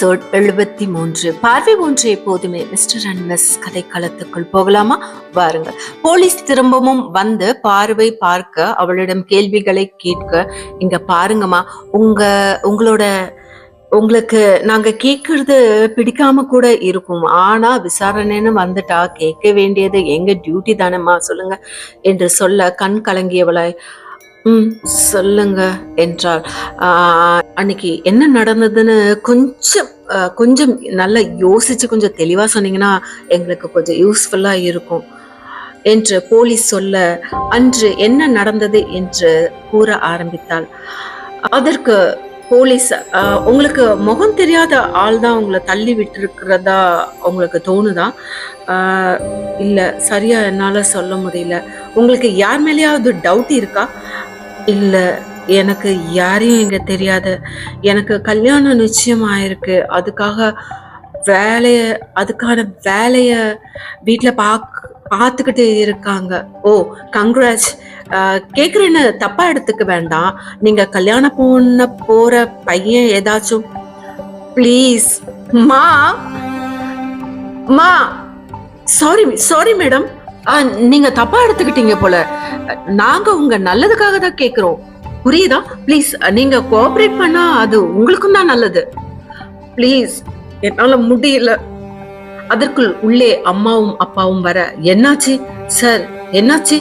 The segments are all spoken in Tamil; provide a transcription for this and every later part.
எபிசோட் எழுபத்தி மூன்று. பார்வை ஒன்று எப்போதுமே மிஸ்டர் அண்ட் மிஸ் கதைக்களத்துக்குள் போகலாமா? வாருங்கள். போலீஸ் திரும்பவும் வந்து பார்வை பார்க்க அவளிடம் கேள்விகளை கேட்க இங்க பாருங்கம்மா உங்க உங்களோட உங்களுக்கு நாங்க கேட்கறது பிடிக்காம கூட இருக்கும். ஆனா விசாரணைன்னு வந்துட்டா கேட்க வேண்டியது எங்க டியூட்டி தானேம்மா? சொல்லுங்க என்று சொல்ல கண் கலங்கியவளாய் ம் சொல்லுங்க என்றாள். அன்னைக்கு என்ன நடந்ததுன்னு கொஞ்சம் கொஞ்சம் நல்லா யோசிச்சு கொஞ்சம் தெளிவா சொன்னீங்கன்னா எங்களுக்கு கொஞ்சம் யூஸ்ஃபுல்லா இருக்கும் என்று போலீஸ் சொல்ல அன்று என்ன நடந்தது என்று கூற ஆரம்பித்தாள். அதற்கு போலீஸ் உங்களுக்கு முகம் தெரியாத ஆள் தான் உங்களை தள்ளி விட்டிருக்கிறதா உங்களுக்கு தோணுதா? இல்லை சரியா என்னால் சொல்ல முடியல. உங்களுக்கு யார் மேலேயாவது டவுட் இருக்கா? இல்லை எனக்கு யாரையும் இங்கே தெரியாது. எனக்கு கல்யாணம் நிச்சயம் ஆயிருக்கு அதுக்காக வேலையை அதுக்கான வேலையை வீட்டில் பாக் பார்த்துக்கிட்டு இருக்காங்க. ஓ கங்க்ராட்ஸ் கேட்குறேன்னு தப்பாக எடுத்துக்க வேண்டாம். நீங்கள் கல்யாணம் பண்ண போகிற பையன் ஏதாச்சும். ப்ளீஸ் மா. மா. சாரி சாரி மேடம் நீங்கள் தப்பாக எடுத்துக்கிட்டீங்க போல. நாங்கள் உங்கள் நல்லதுக்காக தான் கேட்குறோம் புரியுதா? ப்ளீஸ் நீங்க கோஆபரேட் பண்ணா அது உங்களுக்கும் தான் நல்லது. ப்ளீஸ் என்னால முடியல. அதற்குள் உள்ளே அம்மாவும் அப்பாவும் வர என்னாச்சு? சார் என்னாச்சு?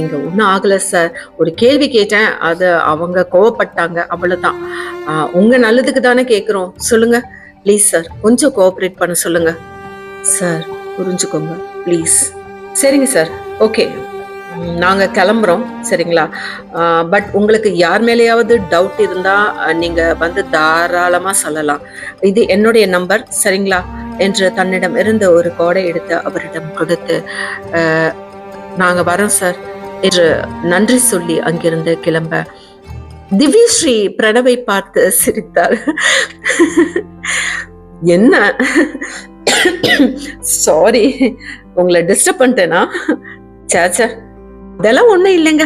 இங்க ஒன்றும் ஆகல சார் ஒரு கேள்வி கேட்டேன். அது அவங்க கோவப்பட்டாங்க அவ்வளவுதான். உங்க நல்லதுக்கு தானே கேக்குறோம். சொல்லுங்க. ப்ளீஸ் சார் கொஞ்சம் கோஆபரேட் பண்ண சொல்லுங்க. சார் புரிஞ்சுக்கோங்க. ப்ளீஸ் சரிங்க சார் ஓகே நாங்கள் கிளம்புறோம் சரிங்களா? பட் உங்களுக்கு யார் மேலேயாவது டவுட் இருந்தால் நீங்கள் வந்து தாராளமாக சொல்லலாம். இது என்னுடைய நம்பர் சரிங்களா? என்று தன்னிடம் இருந்த ஒரு கோடை எடுத்து அவரிடம் கொடுத்து நாங்கள் வரோம் சார் என்று நன்றி சொல்லி அங்கிருந்து கிளம்ப. திவ்யஸ்ரீ பிரணவை பார்த்து சிரித்தார் என்ன? சாரி உங்களை டிஸ்டர்ப் பண்ணிட்டேனா? சேச்சா இதெல்லாம் ஒண்ணும் இல்லைங்க.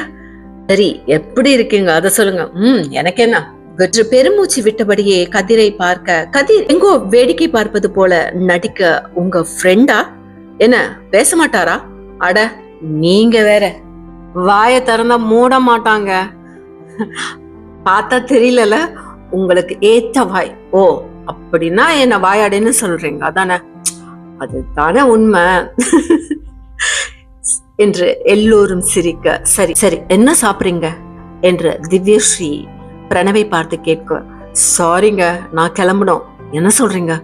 சரி எப்படி இருக்கீங்க? அத சொல்லுங்க. ம் எனக்கு என்ன? வெற்று பெருமூச்சு விட்டபடியே கதிரை பார்க்க கதிர் எங்கோ வேடிக்கை பார்ப்பது போல நடிக்க உங்க ஃப்ரெண்டா என்ன பேச மாட்டாரா? அட நீங்க வேற. வாயை திறந்தா மூட மாட்டாங்க. பார்த்தா தெரியலல உங்களுக்கு ஏத்த வாய். ஓ அப்படின்னா என்ன வாயாடேன்னு சொல்றீங்க. அதானே? அதுதானே உண்மை. என்று எல்லோரும் சிரிக்க சரி சரி என்ன சாப்பிடுறீங்க? என்று திவ்யஸ்ரீ பிரணவை பார்த்து கேட்க சாரிங்க நான் கிளம்பணும் என்ன சொல்றீங்க?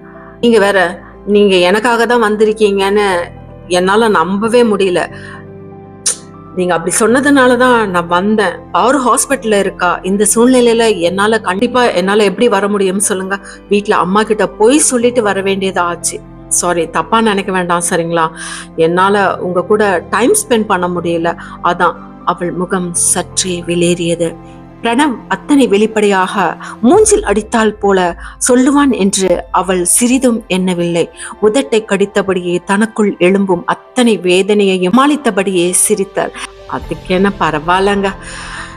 நீங்க வேற நீங்க எனக்காக தான் வந்திருக்கீங்கன்னு என்னால நம்பவே முடியல. நீங்க அப்படி சொன்னதுனால தான் நான் வந்தேன். அவர் ஹாஸ்பிட்டல்ல இருக்கா? இந்த சூழ்நிலையில என்னால கண்டிப்பா என்னால எப்படி வர முடியும்னு சொல்லுங்க. வீட்டுல அம்மா கிட்ட போய் சொல்லிட்டு வர வேண்டியதா ஆச்சு. சாரி தப்பா நினைக்க வேண்டாம் சரிங்களா? என்னால உங்க கூட டைம் ஸ்பெண்ட் பண்ண முடியல. அதான் அவள் முகம் சற்றே வெளியேறியது. பிரணவ் அத்தனை வெளிப்படையாக மூஞ்சில் அடித்தால் போல சொல்லுவான் என்று அவள் சிறிதும் எண்ணவில்லை. உதட்டை கடித்தபடியே தனக்குள் எழும்பும் அத்தனை வேதனையையும் மாளித்தபடியே சிரித்தாள். அதுக்கென பரவாயில்லங்க.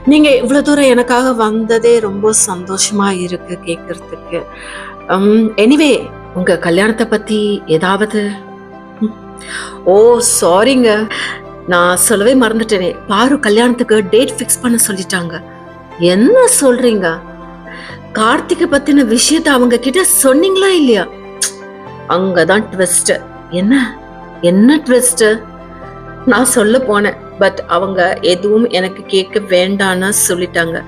நீங்க இவ்வளவு தூரம் எனக்காக வந்ததே ரொம்ப சந்தோஷமா இருக்கு கேக்குறதுக்கு. எனிவே உங்க கல்யாணத்தை பத்தி ஏதாவது? ஓ சாரிங்க நான் சொல்லவே மறந்துட்டேனே. பாரு கல்யாணத்துக்கு டேட் ஃபிக்ஸ் பண்ண சொல்லிட்டாங்க. என்ன சொல்றீங்க? கார்த்திகை பத்தின விஷயத்த அவங்க கிட்ட சொன்னீங்களா இல்லையா? அங்கதான் ட்விஸ்ட் என்ன? என்ன ட்விஸ்ட் நான் சொல்ல போனேன் பட் அவங்க எதுவும் எனக்கு கேட்க வேண்டான்னு சொல்லிட்டாங்க.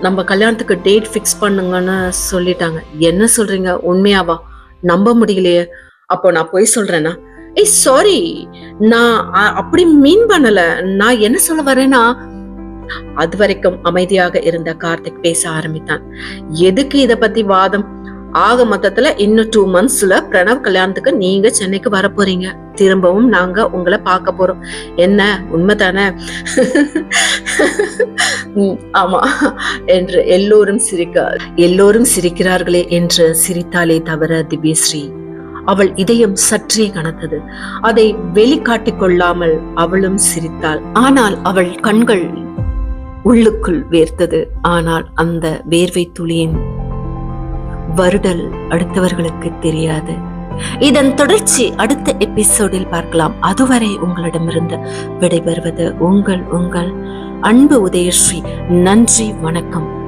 நம்ம கல்யாணத்துக்கு டேட் ஃபிக்ஸ் பண்ணுங்கன்னு சொல்லிட்டாங்க. என்ன சொல்றீங்க? உண்மையாவா? நம்ப முடியலையே. அப்போ நான் போய் சொல்றேன்னா ஏய் சாரி நான் அப்படி மீன் பண்ணல. நான் என்ன சொல்ல வரேன்னா அது வரைக்கும் அமைதியாக இருந்த கார்த்திக் பேச ஆரம்பித்தான். எதுக்கு இத பத்தி வாதம்? ஆக மொத்தத்துல இன்னும் டூ மந்த்ஸ்ல பிரணவ் கல்யாணத்துக்கு நீங்க சென்னைக்கு வர போறீங்க. திரும்பவும் நாங்க உங்களை பார்க்க போறோம். என்ன? உண்மை தானே ஆமா. என்று எல்லோரும் சிரிக்க எல்லோரும் சிரிக்கிறார்களே என்று சிரித்தாலே தவிர திவ்யஸ்ரீ. அவள் இதயம் சற்றே கனத்தது. அதை வெளிக்காட்டிக் கொள்ளாமல் அவளும் சிரித்தாள். ஆனால் அவள் கண்கள் உள்ளுக்குள் வேர்த்தது. ஆனால் அந்த வேர்வை துளியின் வருடல் அடுத்தவர்களுக்கு தெரியாது. இதன் தொடர்ச்சி அடுத்த எபிசோடில் பார்க்கலாம். அதுவரை உங்களிடமிருந்து விடைபெறுவது உங்கள் உங்கள் அன்பு உதயஸ்ரீ. நன்றி வணக்கம்.